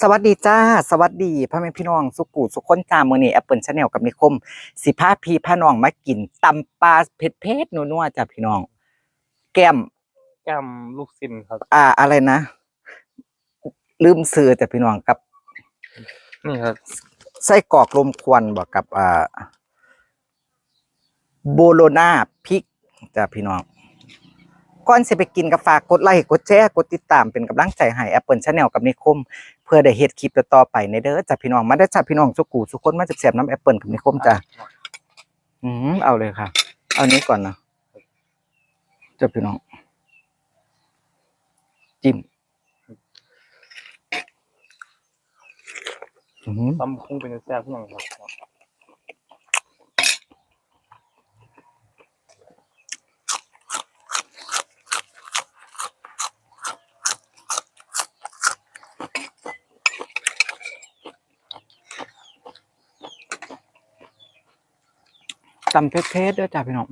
สวัสดีจ้า สวัสดีพ่อแม่พี่น้อง สุกูสุขคนจ้ามื้อนี้แอปเปิลชาแนลกับนิคม สิพาพี่พาน้องมากินตำปลาเผ็ดเผ็ดๆนัวๆจ้าพี่น้อง แก้ม แก้มลูกซินครับ อ่าอะไรนะ ลืมซื้อจ้ะพี่น้องกับ นี่ครับไส้กรอกลมควันบอกกับอ่าโบโลนาพริกจ้ะพี่น้อง ก่อนสิไปกินก็ฝากกดไลค์กดแชร์กดติดตามเป็นกำลังใจให้ Apple Channel กับนิคม เพื่อได้เฮ็ดคลิปต่อๆไปในเด้อจ้ะพี่น้องมาได้อจ้ะพี่น้องสุกูสุกคนมาเสียบๆน้ำแอปเปิลกับนิคมจ้ะอืมเอาเลยค่ะ เอานี้ก่อนนะจ้ะพี่น้อง จิ้มอืม ตำคุ้งเป็นแซ่บที่ยังครับำเผ็ดๆเด้อจ้ะพี่น้อง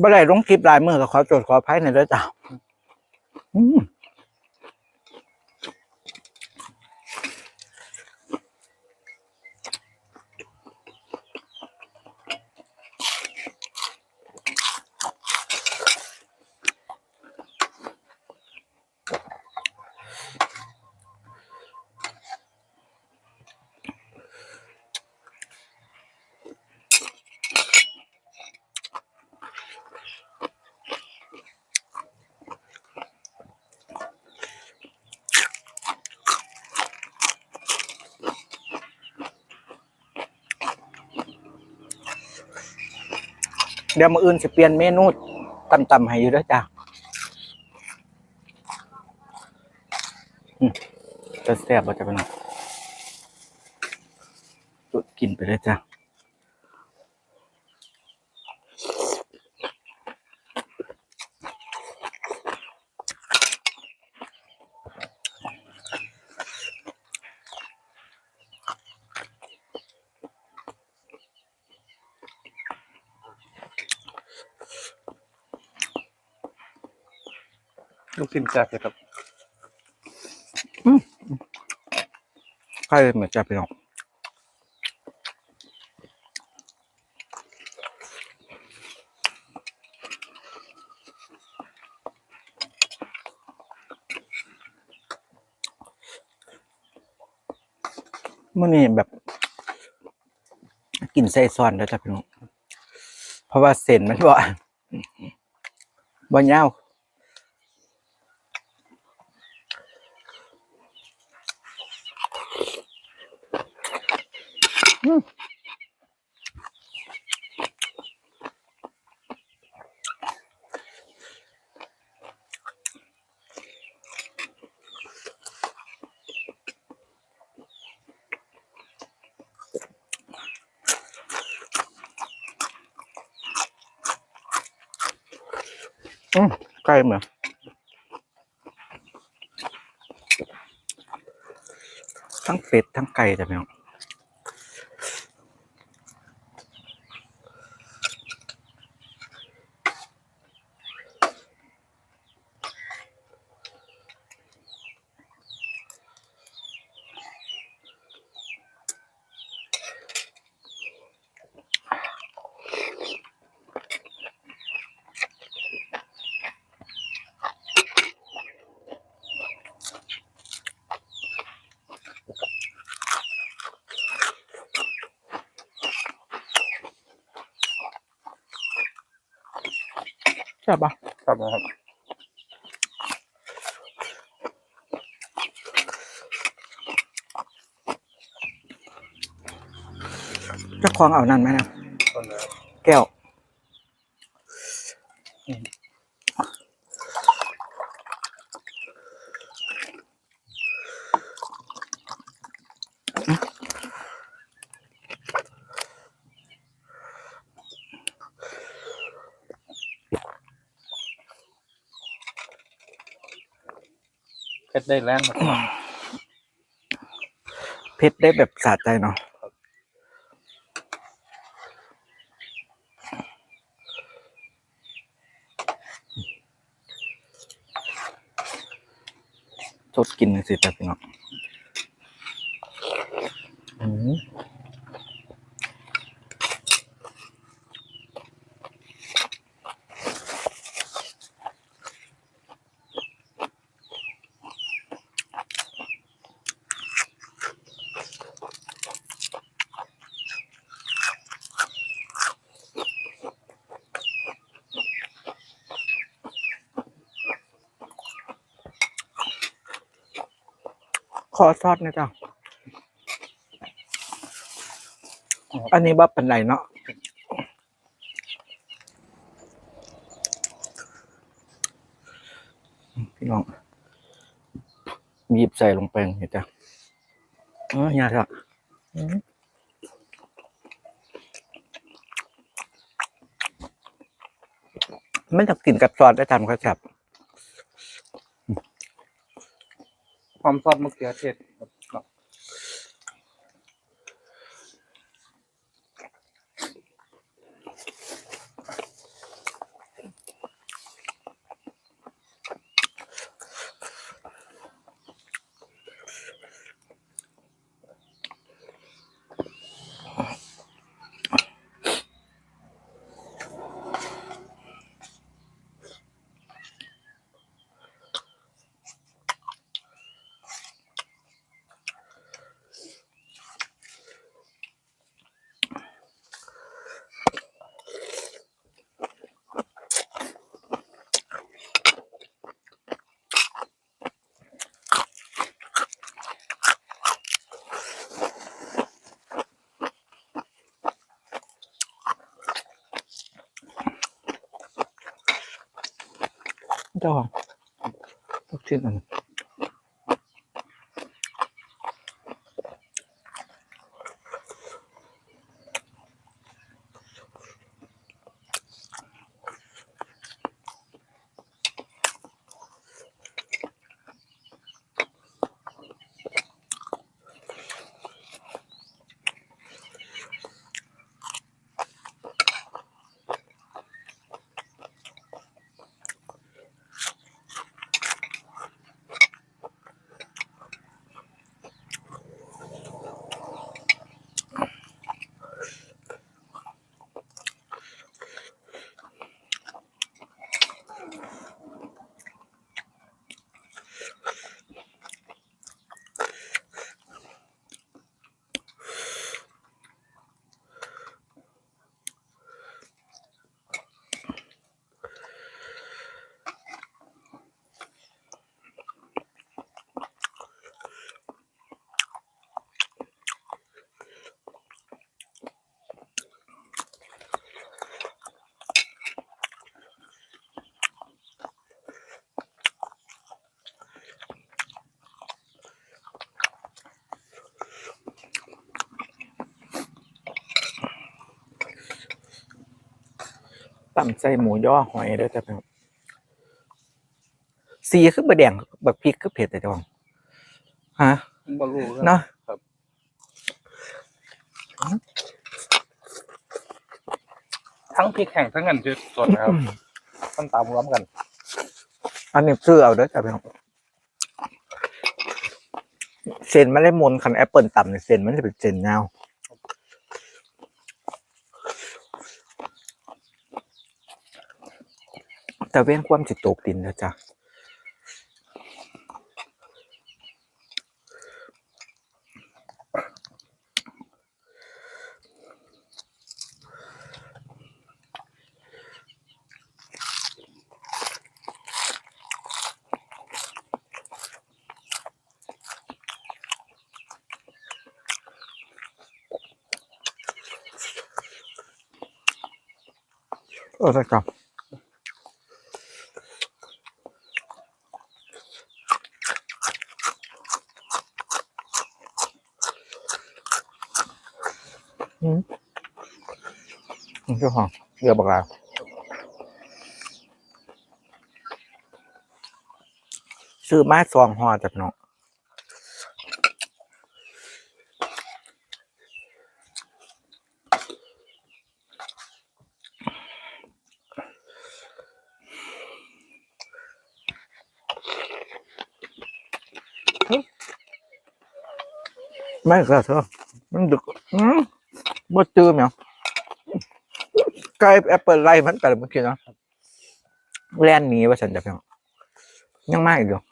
บ่ได้ลงคลิปลายมือก็ขอโจทย์ขอภัยในเด้อจ้ะอืม เดี๋ยวมาอื่นจะเปลี่ยนเมนูต่ำๆให้อยู่ด้วยจ้าจะแซ่บบ่จะเป็นจุดกินไปเลยจ้า ลูกซินแซ่บเลยครับใครเหมือนจะไปน้องมื่อนี้แบบกินไส้ซ้อนแล้วจ้ะพี่น้องเพราะว่าเส้นมันบ่บ่ยาว อื มใกล้เหมือนทั้งเป็ดทั้งไก่จ้ะพี่น้อง ใช่ปะครับนะครับเจะคลองเอานั่นไหมนะ ต้นเลยแก้ว ได้แรงครับเผ็ดได้แบบสะใจเนาะสดกินเลยสิจ้ะพี่น้อง อซอสนะจ๊ะอันนี้บ่เป็นไรเนาะพี่น้องบีบใส่ลงไปเห็นจ้ะเอออย่าจ้ะไม่ต้องกินกับซอสได้ทำก็จับ ความซอสมะเขือเทศครับ เจ้าลูกชิ้นอัน ต่ำใส่หมูย่อหอยด้วยจ้ะพี่น้องสีคือบะแดงแบบพริกคือเผ็ดแต่จ้ะฮะบรรลุเนาะทั้งพริกแห้งทั้งเงินจืดสดนะครับต้องตามรวมกัน อันนี้ซื้อเอาเด้อจ้ะพี่น้องเส้นไม่ได้มนคันแอปเปิลต่ำเนี่ยเส้นมันจะเป็นเส้นยา แต่เว้นความจิตตกดินนะจ๊ะเออจ้ะอื นี่คือของเรือบักลาซื้อมาซองห่อจากน้องไม่ก็เถอะมันดึกอืมบ่จืมยัง ไก่แอปเปิลไล่มันแต่เมื่อกี้เนาะแล่นหนีว่าฉันจะเพียงยังไม่อีกเหรออืมไก่อ๋อมันห่ว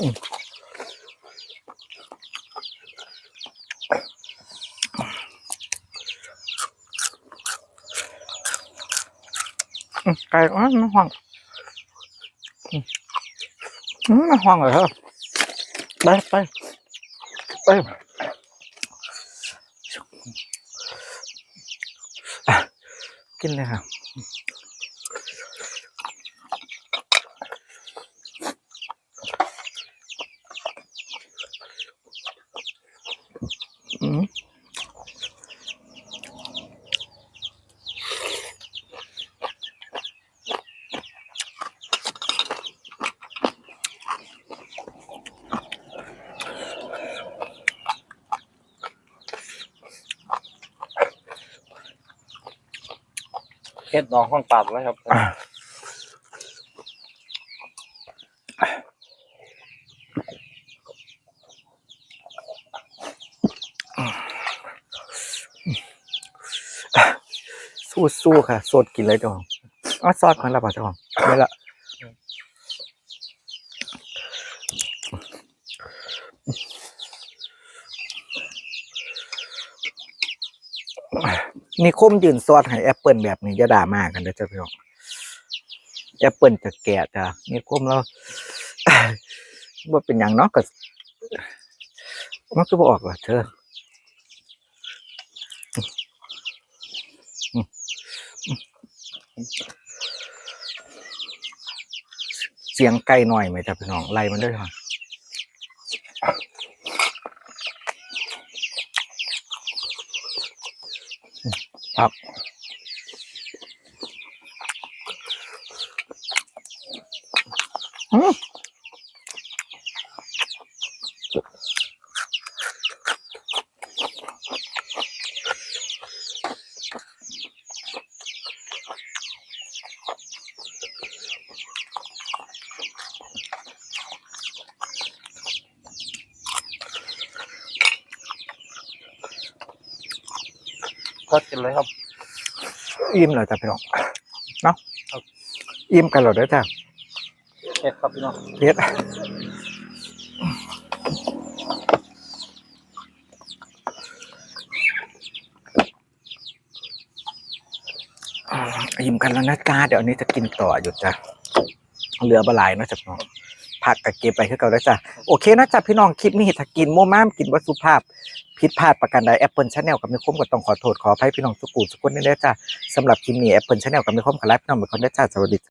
งอืมอืมมันห่วงเหรอเธอไปไปไปอะกินเลยค่ะอืม เฮ็ดน้องห้องปราบแล้วครับสู้สู้ค่ะ สดกินเลยเจ้าของอ๋อซอสมันละป่ะเจ้าของไม่ละ นี่คมยืนซอสให้แอปเปิลแบบนี้จะด่ามากกันเด้อเจ้าพี่น้องแอปเปิลจะแก่จ้ะนี่คมแล้วว่าเป็นอย่างนาะก็มันก็บออกว่าเธอเสียงไกลหน่อยไหมจ๊ะพี่น้องไล่มันด้วยค่ะ ครับ ก็กินเลยครับ อิ่มเลยจ้ะพี่น้องเนาะอิ่มกันแล้วเด้อจ้ะเฮ็ดครับพี่น้องเฮ็ดอ่าอิ่มกันแล้วนะจ้าเดี๋ยวอันนี้จะกินต่ออยู่จ้ะเหลือบหลายเนาะจ้ะพี่น้องผักกับเก็บไปคือเก่าแล้วจ้ะโอเคนะจ้ะพี่น้องคลิปนี้ถ้ากินโมม่ามกินวัตถุภาพ ผิดพลาดประการใดแอปเปิลชาแนลกับมีคมก็ต้องขอโทษขออภัยพี่น้องทุกกูทุกคนด้วยนะจ้าสำหรับคลิปนี้แอปเปิลชาแนลกับมีคมขอลาพี่น้องไปคนเด้อจ้าสวัสดี